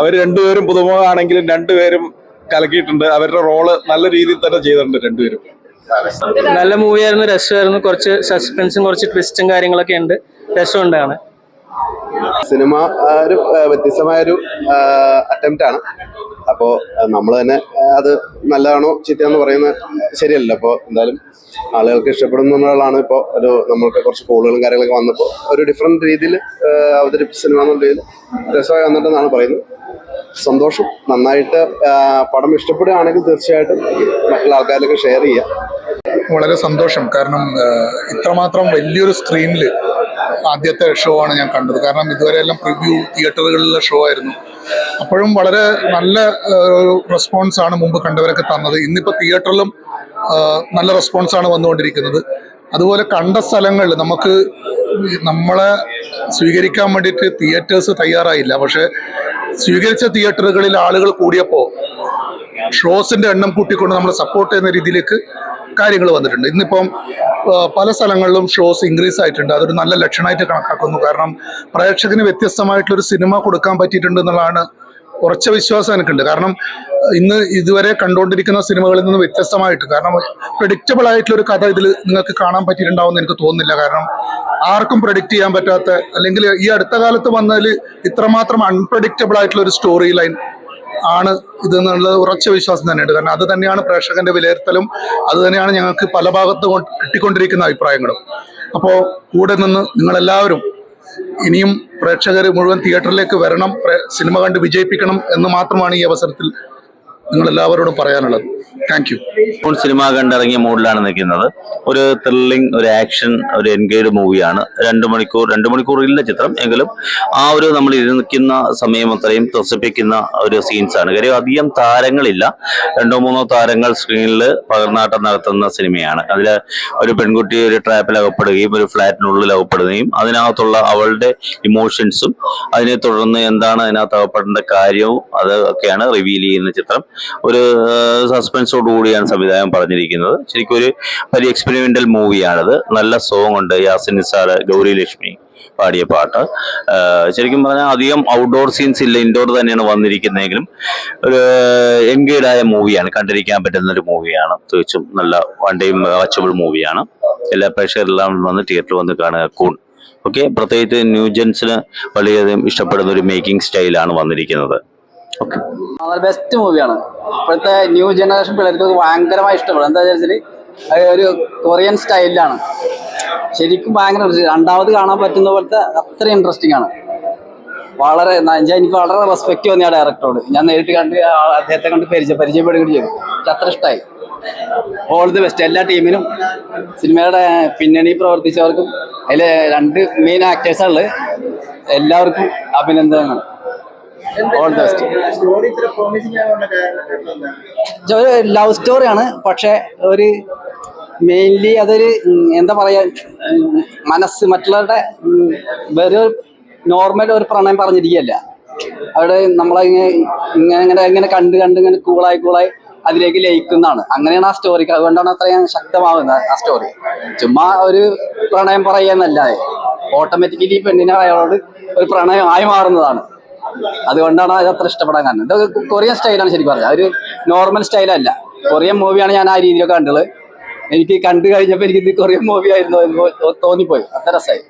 അവർ രണ്ടുപേരും പുതുമുഖമാണെങ്കിലും രണ്ടുപേരും കലക്കിയിട്ടുണ്ട്. അവരുടെ റോൾ നല്ല രീതിയിൽ തന്നെ ചെയ്തിട്ടുണ്ട് രണ്ടുപേരും. നല്ല മൂവിയായിരുന്നു രസമായിരുന്നു. കുറച്ച് സസ്പെൻസും കുറച്ച് ട്വിസ്റ്റും കാര്യങ്ങളൊക്കെ ഉണ്ട്. രസമുണ്ടാണ്. സിനിമ ഒരു വ്യത്യസ്തമായ ഒരു അറ്റംപ്റ്റ് ആണ്. അപ്പോൾ നമ്മൾ തന്നെ അത് നല്ലതാണോ ചീത്തയാണെന്ന് പറയുന്നത് ശരിയല്ല അപ്പോൾ എന്തായാലും ആളുകൾക്ക് ഇഷ്ടപ്പെടുന്നതാണ് ഇപ്പോൾ ഒരു നമ്മൾക്ക് കുറച്ച് കോളുകളും കാര്യങ്ങളൊക്കെ വന്നപ്പോൾ ഒരു ഡിഫറെന്റ് രീതിയിൽ അവതരിപ്പിച്ച സിനിമ എന്നുള്ള രീതിയിൽ രസമായി വന്നിട്ടെന്നാണ് പറയുന്നത്. സന്തോഷം. നന്നായിട്ട് പടം ഇഷ്ടപ്പെടുകയാണെങ്കിൽ തീർച്ചയായിട്ടും മറ്റുള്ള ആൾക്കാരിലൊക്കെ ഷെയർ ചെയ്യാം. വളരെ സന്തോഷം. കാരണം ഇത്രമാത്രം വലിയൊരു സ്ക്രീനിൽ ആദ്യത്തെ ഷോ ആണ് ഞാൻ കണ്ടത്. കാരണം ഇതുവരെ എല്ലാം പ്രിവ്യൂ തിയേറ്ററുകളിലെ ഷോ ആയിരുന്നു. അപ്പോഴും വളരെ നല്ല റെസ്പോൺസ് ആണ് മുമ്പ് കണ്ടവരൊക്കെ തന്നത്. ഇന്നിപ്പോൾ തിയേറ്ററിലും നല്ല റെസ്പോൺസ് ആണ് വന്നുകൊണ്ടിരിക്കുന്നത്. അതുപോലെ കണ്ട സ്ഥലങ്ങളിൽ നമുക്ക് നമ്മളെ സ്വീകരിക്കാൻ വേണ്ടിയിട്ട് തിയേറ്റേഴ്സ് തയ്യാറായില്ല. പക്ഷെ സ്വീകരിച്ച തിയേറ്ററുകളിൽ ആളുകൾ കൂടിയപ്പോൾ ഷോസിന്റെ എണ്ണം കൂട്ടിക്കൊണ്ട് നമ്മൾ സപ്പോർട്ട് ചെയ്യുന്ന രീതിയിലേക്ക് കാര്യങ്ങൾ വന്നിട്ടുണ്ട്. ഇന്നിപ്പം പല സ്ഥലങ്ങളിലും ഷോസ് ഇൻക്രീസ് ആയിട്ടുണ്ട്. അതൊരു നല്ല ലക്ഷണമായിട്ട് കണക്കാക്കുന്നു. കാരണം പ്രേക്ഷകന് വ്യത്യസ്തമായിട്ടുള്ളൊരു സിനിമ കൊടുക്കാൻ പറ്റിയിട്ടുണ്ട് എന്നുള്ളതാണ് ഉറച്ച വിശ്വാസം എനിക്കുണ്ട്. കാരണം ഇന്ന് ഇതുവരെ കണ്ടുകൊണ്ടിരിക്കുന്ന സിനിമകളിൽ നിന്ന് വ്യത്യസ്തമായിട്ട് കാരണം പ്രഡിക്റ്റബിൾ ആയിട്ടുള്ള ഒരു കഥ ഇതിൽ നിങ്ങൾക്ക് കാണാൻ പറ്റിയിട്ടുണ്ടാവുമെന്ന് എനിക്ക് തോന്നുന്നില്ല. കാരണം ആർക്കും പ്രഡിക്റ്റ് ചെയ്യാൻ പറ്റാത്ത അല്ലെങ്കിൽ ഈ അടുത്ത കാലത്ത് വന്നതിൽ ഇത്രമാത്രം അൺപ്രഡിക്റ്റബിൾ ആയിട്ടുള്ള ഒരു സ്റ്റോറി ലൈൻ ആണ് ഇതെന്നുള്ള ഉറച്ച വിശ്വാസം തന്നെയുണ്ട്. കാരണം അത് തന്നെയാണ് പ്രേക്ഷകന്റെ വിലയിരുത്തലും അത് തന്നെയാണ് ഞങ്ങൾക്ക് പല ഭാഗത്ത് കൊണ്ട് കിട്ടിക്കൊണ്ടിരിക്കുന്ന അഭിപ്രായങ്ങളും. അപ്പോൾ കൂടെ നിന്ന് നിങ്ങളെല്ലാവരും ഇനിയും പ്രേക്ഷകർ മുഴുവൻ തിയേറ്ററിലേക്ക് വരണം സിനിമ കണ്ട് വിജയിപ്പിക്കണം എന്ന് മാത്രമാണ് ഈ അവസരത്തിൽ നിങ്ങളെല്ലാവരോടും പറയാനുള്ളത്. താങ്ക് യു ഇപ്പോൾ സിനിമ കണ്ടിറങ്ങിയ മൂഡിലാണ് നിൽക്കുന്നത്. ഒരു ത്രില്ലിംഗ് ഒരു ആക്ഷൻ ഒരു എൻഗേജ് മൂവിയാണ് രണ്ട് മണിക്കൂർ രണ്ട് മണിക്കൂർ ഇല്ല ചിത്രം. എങ്കിലും ആ ഒരു നമ്മൾ ഇരുന്നിക്കുന്ന സമയം അത്രയും ത്രസിപ്പിക്കുന്ന ഒരു സീൻസാണ് കാര്യം അധികം താരങ്ങളില്ല. രണ്ടോ മൂന്നോ താരങ്ങൾ സ്ക്രീനിൽ പകർന്നാട്ടം നടത്തുന്ന സിനിമയാണ്. അതിൽ ഒരു പെൺകുട്ടി ഒരു ട്രാപ്പിൽ അകപ്പെടുകയും ഒരു ഫ്ലാറ്റിനുള്ളിൽ അകപ്പെടുകയും അതിനകത്തുള്ള അവളുടെ ഇമോഷൻസും അതിനെ തുടർന്ന് എന്താണ് അതിനകത്ത് അകപ്പെടേണ്ട കാര്യവും അത് ഒക്കെയാണ് റിവീൽ ചെയ്യുന്ന ചിത്രം. ഒരു സസ്പെൻസോട് കൂടിയാണ് സംവിധാനം പറഞ്ഞിരിക്കുന്നത്. ശരിക്കും ഒരു വലിയ എക്സ്പെരിമെന്റൽ മൂവിയാണിത് നല്ല സോങ് ഉണ്ട്. യാസിൻ നിസാർ ഗൗരി ലക്ഷ്മി പാടിയ പാട്ട്. ശരിക്കും പറഞ്ഞാൽ അധികം ഔട്ട്ഡോർ സീൻസ് ഇല്ല. ഇൻഡോർ തന്നെയാണ് വന്നിരിക്കുന്നതെങ്കിലും ഒരു എൻഗേഡ് ആയ മൂവിയാണ് കണ്ടിരിക്കാൻ പറ്റുന്ന ഒരു മൂവിയാണ് തീർച്ചും നല്ല വൺ വാച്ചബിൾ മൂവിയാണ് എല്ലാ പ്രേക്ഷകരെല്ലാം വന്ന് തിയേറ്ററിൽ വന്ന് കാണുക കൂൺ ഓക്കെ പ്രത്യേകിച്ച് ന്യൂജൻസിന് വളരെയധികം ഇഷ്ടപ്പെടുന്ന ഒരു മേക്കിംഗ് സ്റ്റൈലാണ് വന്നിരിക്കുന്നത്. ബെസ്റ്റ് മൂവിയാണ് ഇപ്പോഴത്തെ ന്യൂ ജനറേഷൻ പിള്ളേർക്ക് ഭയങ്കരമായി ഇഷ്ടപ്പെടും. എന്താ വെച്ചാൽ ഒരു കൊറിയൻ സ്റ്റൈലിലാണ് ശരിക്കും ഭയങ്കര. രണ്ടാമത് കാണാൻ പറ്റുന്ന പോലത്തെ അത്ര ഇൻട്രസ്റ്റിംഗ് ആണ്. വളരെ എനിക്ക് വളരെ റെസ്പെക്ട് വന്നു ആ ഡയറക്ടറോട് ഞാൻ നേരിട്ട് കണ്ട് അദ്ദേഹത്തെ കണ്ട് പരിചയ പരിചയപ്പെടുകയും ചെയ്തു. അത്ര ഇഷ്ടമായി ഓൾ ദി ബെസ്റ്റ് എല്ലാ ടീമിനും സിനിമയുടെ പിന്നണി പ്രവർത്തിച്ചവർക്കും അതിലെ രണ്ട് മെയിൻ ആക്ടേഴ്സാണുള്ളത് എല്ലാവർക്കും അഭിനന്ദനങ്ങൾ. ഓൾ ദി ബെസ്റ്റ് ഒരു ലവ് സ്റ്റോറിയാണ് പക്ഷെ ഒരു മെയിൻലി അതൊരു എന്താ പറയാ മനസ്സ് മറ്റുള്ളവരുടെ വെറൊരു വേറെ നോർമൽ ഒരു പ്രണയം പറഞ്ഞിരിക്കുകയല്ല. അവിടെ നമ്മളെ ഇങ്ങനെ ഇങ്ങനെ ഇങ്ങനെ കണ്ട് കണ്ട് ഇങ്ങനെ കൂളായി കൂളായി അതിലേക്ക് ലയിക്കുന്നതാണ്. അങ്ങനെയാണ് ആ സ്റ്റോറിക്ക് അതുകൊണ്ടാണ് അത്രയും ശക്തമാവുന്നത് ആ സ്റ്റോറി ചുമ്മാ ഒരു പ്രണയം പറയുന്നല്ലാതെ ഓട്ടോമാറ്റിക്കലി പെണ്ണിനെ അയാളോട് ഒരു പ്രണയം ആയി മാറുന്നതാണ്. അതുകൊണ്ടാണ് അത് അത്ര ഇഷ്ടപ്പെടാൻ കാരണം. ഇതൊക്കെ കൊറിയൻ സ്റ്റൈലാണ് ശരിക്കും പറഞ്ഞത്. ഒരു നോർമൽ സ്റ്റൈലല്ല കൊറിയൻ മൂവിയാണ് ഞാൻ ആ രീതിയിലൊക്കെ കണ്ടത്. എനിക്ക് കണ്ടു കഴിഞ്ഞപ്പോൾ എനിക്ക് കൊറിയൻ മൂവി ആയിരുന്നു എന്ന് തോന്നിപ്പോയി. അത്ര രസമായി